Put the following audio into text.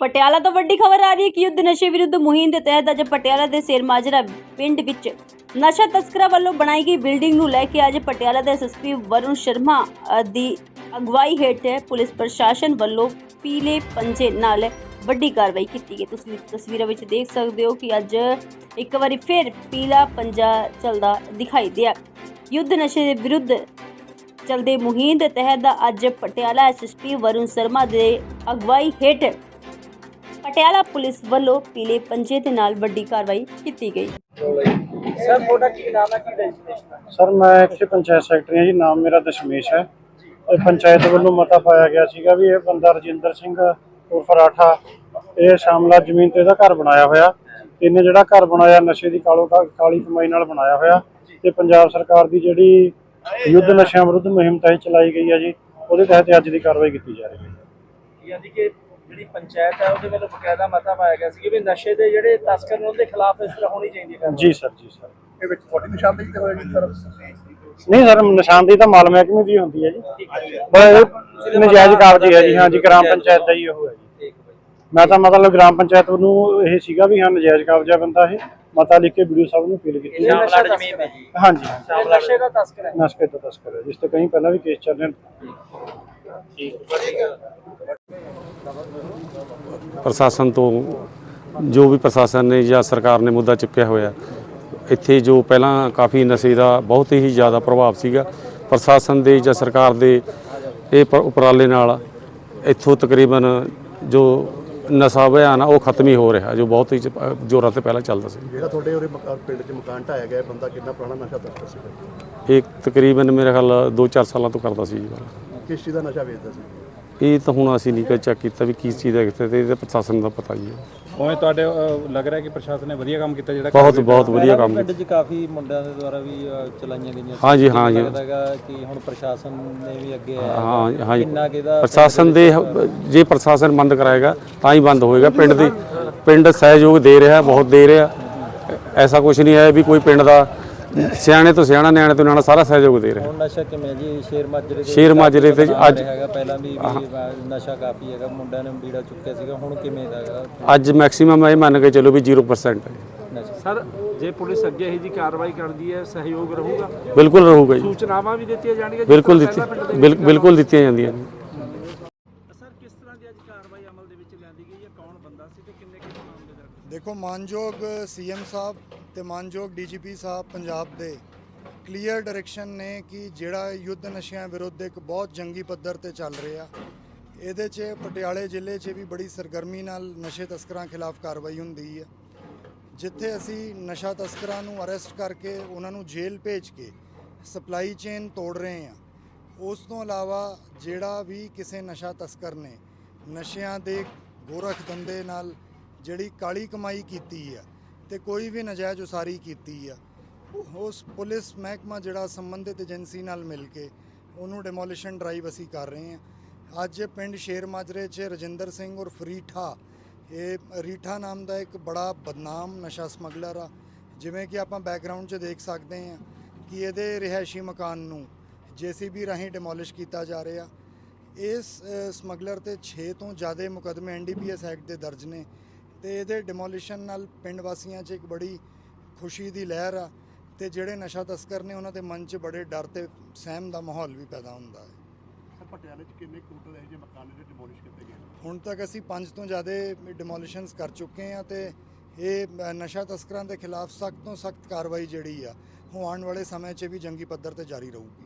ਪਟਿਆਲਾ ਤੋਂ ਵੱਡੀ ਖਬਰ ਆ ਰਹੀ ਹੈ ਕਿ ਯੁੱਧ ਨਸ਼ੇ ਵਿਰੁੱਧ ਮੁਹਿੰਮ ਦੇ ਤਹਿਤ ਅੱਜ ਪਟਿਆਲਾ ਦੇ ਸੇਰਮਾਜਰਾ ਪਿੰਡ ਵਿੱਚ ਨਸ਼ਾ ਤਸਕਰਾਂ ਵੱਲੋਂ ਬਣਾਈ ਗਈ ਬਿਲਡਿੰਗ ਨੂੰ ਲੈ ਕੇ ਅੱਜ ਪਟਿਆਲਾ ਦੇ ਐਸਐਸਪੀ ਵਰੁਣ ਸ਼ਰਮਾ ਦੀ ਅਗਵਾਈ ਹੇਠ ਪੁਲਿਸ ਪ੍ਰਸ਼ਾਸਨ ਵੱਲੋਂ ਪੀਲੇ ਪੰਜੇ ਨਾਲ ਵੱਡੀ ਕਾਰਵਾਈ ਕੀਤੀ ਗਈ। ਤੁਸੀਂ ਤਸਵੀਰਾਂ ਵਿੱਚ ਦੇਖ ਸਕਦੇ ਹੋ ਕਿ ਅੱਜ ਇੱਕ ਵਾਰੀ ਫਿਰ ਪੀਲਾ ਪੰਜਾ ਚੱਲਦਾ ਦਿਖਾਈ ਦਿਆ। ਯੁੱਧ ਨਸ਼ੇ ਦੇ ਵਿਰੁੱਧ ਚਲਦੇ ਮੁਹਿੰਮ ਦੇ ਤਹਿਤ ਅੱਜ ਪਟਿਆਲਾ ਐਸਐਸਪੀ ਵਰੁਣ ਸ਼ਰਮਾ ਦੇ ਅਗਵਾਈ ਹੇਠ ਪਟਿਆਲਾ ਪੁਲਿਸ ਵੱਲੋਂ ਪੀਲੇ ਪੰਜੇ ਦੇ ਨਾਲ ਵੱਡੀ ਕਾਰਵਾਈ ਕੀਤੀ ਗਈ। ਸਰ ਤੁਹਾਡਾ ਕੀ ਨਾਮ ਹੈ? ਕੀ ਰਜਿਸਟ੍ਰੇਸ਼ਨ ਹੈ। ਸਰ ਮੈਂ ਇੱਥੇ ਪੰਚਾਇਤ ਸੈਕਟਰੀ ਹਾਂ ਜੀ ਨਾਮ ਮੇਰਾ ਦਸ਼ਮੇਸ਼ ਹੈ। ਇਹ ਪੰਚਾਇਤ ਵੱਲੋਂ ਮਤਾ ਪਾਇਆ ਗਿਆ ਸੀਗਾ ਵੀ ਇਹ ਬੰਦਾ ਰਜਿੰਦਰ ਸਿੰਘ ਉਰਫ ਰਾਠਾ ਇਹ ਸ਼ਾਮਲਾ ਜ਼ਮੀਨ ਤੇ ਇਹਦਾ ਘਰ ਬਣਾਇਆ ਹੋਇਆ। ਇਹਨੇ ਜਿਹੜਾ ਘਰ ਬਣਾਇਆ ਨਸ਼ੇ ਦੀ ਕਾਲੋ ਕਾਲੀ ਕਮਾਈ ਨਾਲ ਬਣਾਇਆ ਹੋਇਆ। ਤੇ ਪੰਜਾਬ ਸਰਕਾਰ ਦੀ ਜਿਹੜੀ ਯੁੱਧ ਨਸ਼ਿਆਂ ਵਿਰੁੱਧ ਮੁਹਿੰਮ ਤਹਿਤ ਚਲਾਈ ਗਈ ਹੈ ਜੀ ਉਹਦੇ ਤਹਿਤ ਅੱਜ ਦੀ ਕਾਰਵਾਈ ਕੀਤੀ ਜਾ ਰਹੀ ਹੈ। ਯਾਨੀ ਕਿ ਜਿਹੜੀ ਪੰਚਾਇਤ ਹੈ ਉਹਦੇ ਵੱਲੋਂ ਬਕਾਇਦਾ ਮਤਾ ਪਾਇਆ ਗਿਆ ਸੀ ਕਿ ਵੀ ਨਸ਼ੇ ਦੇ ਜਿਹੜੇ ਤਸਕਰ ਨੇ ਉਹਦੇ ਖਿਲਾਫ ਇਸ ਤਰ੍ਹਾਂ ਹੋਣੀ ਚਾਹੀਦੀ ਹੈ। ਜੀ ਸਰ ਜੀ ਸਰ। ਇਹ ਵਿੱਚ ਤੁਹਾਡੀ ਨਿਸ਼ਾਨਦੇਹੀ ਕਰਵਾਏਗੀ ਸਰ? ਨਹੀਂ ਸਰ ਨਿਸ਼ਾਨਦੇਹੀ ਤਾਂ ਮਾਲ ਮਹਿਕਮੇ ਦੀ ਹੁੰਦੀ ਹੈ ਜੀ। ਇਹ ਨਜਾਇਜ਼ ਕਾਬਜੀ ਹੈ ਜੀ ਹਾਂ ਜੀ ਗ੍ਰਾਮ ਪੰਚਾਇਤ ਦਾ ਹੀ ਉਹ ਹੈ ਜੀ। ਮੈਂ ਤਾਂ ਮਤਲਬ ਗ੍ਰਾਮ ਪੰਚਾਇਤ ਨੂੰ ਇਹ ਸੀਗਾ ਵੀ ਹਾਂ ਨਜਾਇਜ਼ ਕਬਜ਼ਾ ਬੰਦਾ ਇਹ। ਮਤਾ ਲਿਖ ਕੇ ਵੀਡੀਓ ਸਾਹਿਬ ਨੂੰ ਅਪੀਲ ਕੀਤੀ। ਇਹ ਹੈ ਨਸ਼ਾ ਜ਼ਮੀਨ ਹੈ। ਜੀ ਹਾਂਜੀ ਨਸ਼ੇ ਦਾ ਤਸਕਰ ਹੈ। ਨਸ਼ਕੇ ਤੋਂ ਤਸਕਰ ਹੈ ਜਿਸ ਤੇ ਕਈ ਪਹਿਲਾਂ ਵੀ ਕੇਸ ਚੱਲ ਰਹੇ। ਨੇ ਪ੍ਰਸ਼ਾਸਨ ਤੋਂ ਜੋ ਵੀ ਪ੍ਰਸ਼ਾਸਨ ਨੇ ਜਾਂ ਸਰਕਾਰ ਨੇ ਮੁੱਦਾ ਚੁੱਕਿਆ ਹੋਇਆ ਇੱਥੇ ਜੋ ਪਹਿਲਾਂ ਕਾਫੀ ਨਸ਼ੇ ਦਾ ਬਹੁਤ ਹੀ ਜ਼ਿਆਦਾ ਪ੍ਰਭਾਵ ਸੀਗਾ ਪ੍ਰਸ਼ਾਸਨ ਦੇ ਜਾਂ ਸਰਕਾਰ ਦੇ ਇਹ ਉਪਰਾਲੇ ਨਾਲ ਇੱਥੋਂ ਤਕਰੀਬਨ ਜੋ ਨਸ਼ਾ ਅਭਿਆਨ ਆ ਉਹ ਖਤਮ ਹੀ ਹੋ ਰਿਹਾ ਜੋ ਬਹੁਤ ਹੀ ਜ਼ੋਰਾਂ ਤੇ ਪਹਿਲਾਂ ਚੱਲਦਾ ਸੀ ਜਿਹੜਾ ਤੁਹਾਡੇ ਉਰੇ ਮਕਾਨ ਪਿੰਡ 'ਚ ਮਕਾਨ ਢਾਇਆ ਗਿਆ ਬੰਦਾ ਕਿੰਨਾ ਪੁਰਾਣਾ ਨਸ਼ਾ ਤਸਕਰ ਸੀਗਾ ਇਹ ਤਕਰੀਬਨ ਮੇਰੇ ਖਿਆਲ 2-4 ਸਾਲਾਂ ਤੋਂ ਕਰਦਾ ਸੀ ਜੀ। ਕਿਸ ਚੀਜ਼ ਦਾ ਨਸ਼ਾ ਵੇਚਦਾ ਸੀ। ਇਹ ਤਾਂ ਹੁਣ ਅਸੀਂ ਨਹੀਂ ਚੈੱਕ ਕੀਤਾ ਵੀ ਕਿਸ ਚੀਜ਼ ਦਾ ਕਿੱਥੇ ਤੇ ਇਹਦੇ ਪ੍ਰਸ਼ਾਸਨ ਦਾ ਪਤਾ ਹੀ ਹੈ। ਉਵੇਂ ਤੁਹਾਡੇ ਅਹ, ਲੱਗ ਰਿਹਾ ਕਿ ਪ੍ਰਸ਼ਾਸਨ ਨੇ ਵਧੀਆ ਕੰਮ ਕੀਤਾ ਜਿਹੜਾ ਬਹੁਤ ਬਹੁਤ ਵਧੀਆ ਕੰਮ ਪਿੰਡ 'ਚ ਕਾਫੀ ਮੁੰਡਿਆਂ ਦੇ ਦੁਆਰਾ ਵੀ ਅ, ਚਲਾਈਆਂ ਗਈਆਂ ਹਾਂਜੀ ਹਾਂ ਜੀ। ਲੱਗਦਾ ਹੈਗਾ ਕਿ ਹੁਣ ਪ੍ਰਸ਼ਾਸਨ ਨੇ ਵੀ ਅੱਗੇ ਆਇਆ। ਹਾਂ ਹਾਂ ਜੀ। ਕਿੰਨਾ ਕਿਦਾ ਪ੍ਰਸ਼ਾਸਨ ਦੇ ਜੇ ਪ੍ਰਸ਼ਾਸਨ ਬੰਦ ਕਰਾਏਗਾ ਤਾਂ ਹੀ ਬੰਦ ਹੋਏਗਾ। ਪਿੰਡ ਦੀ ਪਿੰਡ ਸਹਿਯੋਗ ਦੇ ਰਿਹਾ ਬਹੁਤ ਦੇ ਰਿਹਾ। ਐਸਾ ਕੁਝ ਨਹੀਂ ਹੈ ਵੀ ਕੋਈ ਪਿੰਡ ਦਾ ਸਿਆਣੇ ਤੋਂ ਸਿਆਣਾ ਨਿਆਣੇ ਤੋਂ ਨਿਆਣਾ ਸਾਰਾ ਸਹਿਯੋਗ ਦੇ ਰਿਹਾ। ਹੁਣ ਨਸ਼ਾ ਕਿਵੇਂ ਜੀ? ਸ਼ੇਰ ਮਾਜਰੇ ਦੇ ਸ਼ੇਰ ਮਾਜਰੇ ਤੇ ਅੱਜ ਹੈਗਾ ਪਹਿਲਾਂ ਵੀ ਵੀ ਨਸ਼ਾ ਕਾਫੀ ਹੈਗਾ ਮੁੰਡਿਆਂ ਨੇ ਬੀੜਾ ਚੁੱਕਿਆ ਸੀਗਾ ਹੁਣ ਕਿਵੇਂ ਦਾ ਹੈਗਾ? ਅੱਜ ਮੈਕਸਿਮਮ ਇਹ ਮੰਨ ਕੇ ਚੱਲੋ ਵੀ 0% ਹੈ। ਨਸ਼ਾ। ਸਰ ਜੇ ਪੁਲਿਸ ਅੱਗੇ ਇਹ ਜੀ ਕਾਰਵਾਈ ਕਰਦੀ ਹੈ ਸਹਿਯੋਗ ਰਹੂਗਾ? ਬਿਲਕੁਲ ਰਹੂਗਾ ਜੀ। ਸੂਚਨਾਵਾਂ ਵੀ ਦਿੱਤੀਆਂ ਜਾਣਗੀਆਂ ਬਿਲਕੁਲ ਦਿੱਤੀ ਬਿਲਕੁਲ ਦਿੱਤੀਆਂ ਜਾਂਦੀਆਂ ਨੇ ਸਰ ਕਿਸ ਤਰ੍ਹਾਂ ਦੀ ਅੱਜ ਕਾਰਵਾਈ ਅਮਲ ਦੇ ਵਿੱਚ ਲਿਆਂਦੀ ਗਈ ਹੈ, ਕੌਣ ਬੰਦਾ ਸੀ ਤੇ ਕਿੰਨੇ ਕਿੰਨੇ ਮਾਮਲੇ ਦਰਜ ਦੇਖੋ, ਮਾਨਯੋਗ ਸੀਐਮ ਸਾਹਿਬ ਤੇ ਮਾਨਯੋਗ ਡੀਜੀਪੀ ਸਾਹਿਬ ਪੰਜਾਬ ਦੇ ਕਲੀਅਰ ਡਾਇਰੈਕਸ਼ਨ ਨੇ ਕਿ ਜਿਹੜਾ ਯੁੱਧ ਨਸ਼ਿਆਂ ਵਿਰੁੱਧ ਇੱਕ ਬਹੁਤ ਜੰਗੀ ਪੱਧਰ ਤੇ ਚੱਲ ਰਿਹਾ, ਇਹਦੇ 'ਚ ਪਟਿਆਲੇ ਜ਼ਿਲ੍ਹੇ 'ਚ ਵੀ ਬੜੀ ਸਰਗਰਮੀ ਨਾਲ ਨਸ਼ੇ ਤਸਕਰਾਂ ਖਿਲਾਫ ਕਾਰਵਾਈ ਹੁੰਦੀ ਹੈ। ਜਿੱਥੇ ਅਸੀਂ ਨਸ਼ਾ ਤਸਕਰਾਂ ਨੂੰ ਅਰੈਸਟ ਕਰਕੇ ਉਹਨਾਂ ਨੂੰ ਜੇਲ੍ਹ ਭੇਜ ਕੇ ਸਪਲਾਈ ਚੇਨ ਤੋੜ ਰਹੇ ਹਾਂ, ਉਸ ਤੋਂ ਇਲਾਵਾ ਜਿਹੜਾ ਵੀ ਕਿਸੇ ਨਸ਼ਾ ਤਸਕਰ ਨੇ ਨਸ਼ਿਆਂ ਦੇ ਗੋਰਖ ਧੰਦੇ ਨਾਲ ਜਿਹੜੀ ਕਾਲੀ ਕਮਾਈ ਕੀਤੀ ਆ ਤੇ ਕੋਈ ਵੀ ਨਜਾਇਜ਼ ਉਸਾਰੀ ਕੀਤੀ ਆ, ਉਸ ਪੁਲਿਸ ਮਹਿਕਮਾ ਜਿਹੜਾ ਸੰਬੰਧਿਤ ਏਜੰਸੀ ਨਾਲ ਮਿਲ ਕੇ ਉਹਨੂੰ ਡਿਮੋਲੀਸ਼ਨ ਡਰਾਈਵ ਅਸੀਂ ਕਰ ਰਹੇ ਹਾਂ। ਅੱਜ ਪਿੰਡ ਸ਼ੇਰ ਮਾਜਰੇ 'ਚ ਰਜਿੰਦਰ ਸਿੰਘ ਔਰ ਫਰੀਠਾ ਇਹ ਰੀਠਾ ਨਾਮ ਦਾ ਇੱਕ ਬੜਾ ਬਦਨਾਮ ਨਸ਼ਾ ਸਮਗਲਰ ਆ। ਜਿਵੇਂ ਕਿ ਆਪਾਂ ਬੈਕਗ੍ਰਾਉਂਡ 'ਚ ਦੇਖ ਸਕਦੇ ਹਾਂ ਕਿ ਇਹਦੇ ਰਿਹਾਇਸ਼ੀ ਮਕਾਨ ਨੂੰ ਜੀਸੀਬੀ ਰਾਹੀਂ ਡਿਮੋਲਿਸ਼ ਕੀਤਾ ਜਾ ਰਿਹਾ। ਇਸ ਸਮਗਲਰ ਤੇ 6 ਤੋਂ ਜ਼ਿਆਦਾ ਮੁਕਦਮੇ ਐਨਡੀਪੀਐਸ ਐਕਟ ਦੇ ਦਰਜ ਨੇ ਤੇ ਇਹਦੇ ਡਿਮੋਲੀਸ਼ਨ ਨਾਲ ਪਿੰਡ ਵਾਸੀਆਂ 'ਚ ਇੱਕ ਬੜੀ ਖੁਸ਼ੀ ਦੀ ਲਹਿਰ ਆ ਤੇ ਜਿਹੜੇ ਨਸ਼ਾ ਤਸਕਰ ਨੇ ਉਹਨਾਂ ਦੇ ਮਨ 'ਚ ਬੜੇ ਡਰ ਤੇ ਸਹਿਮ ਦਾ ਮਾਹੌਲ ਵੀ ਪੈਦਾ ਹੁੰਦਾ ਹੈ। ਸਰ ਪਟਿਆਲੇ 'ਚ ਕਿੰਨੇ ਟੋਟਲ ਇਹੋ ਜਿਹੇ ਮਕਾਨ ਨੇ ਜਿਹੜੇ ਡਿਮੋਲਿਸ਼ ਕੀਤੇ ਗਏ ਨੇ? ਹੁਣ ਤੱਕ ਅਸੀਂ 5 ਤੋਂ ਜ਼ਿਆਦਾ ਡਿਮੋਲੀਸ਼ਨਸ ਕਰ ਚੁੱਕੇ ਹਾਂ ਤੇ ਇਹ ਨਸ਼ਾ ਤਸਕਰਾਂ ਦੇ ਖਿਲਾਫ ਸਖਤ ਤੋਂ ਸਖਤ ਕਾਰਵਾਈ ਜਿਹੜੀ ਆ ਉਹ ਆਉਣ ਵਾਲੇ ਸਮੇਂ 'ਚ ਵੀ ਜੰਗੀ ਪੱਧਰ ਤੇ ਜਾਰੀ ਰਹੂਗੀ।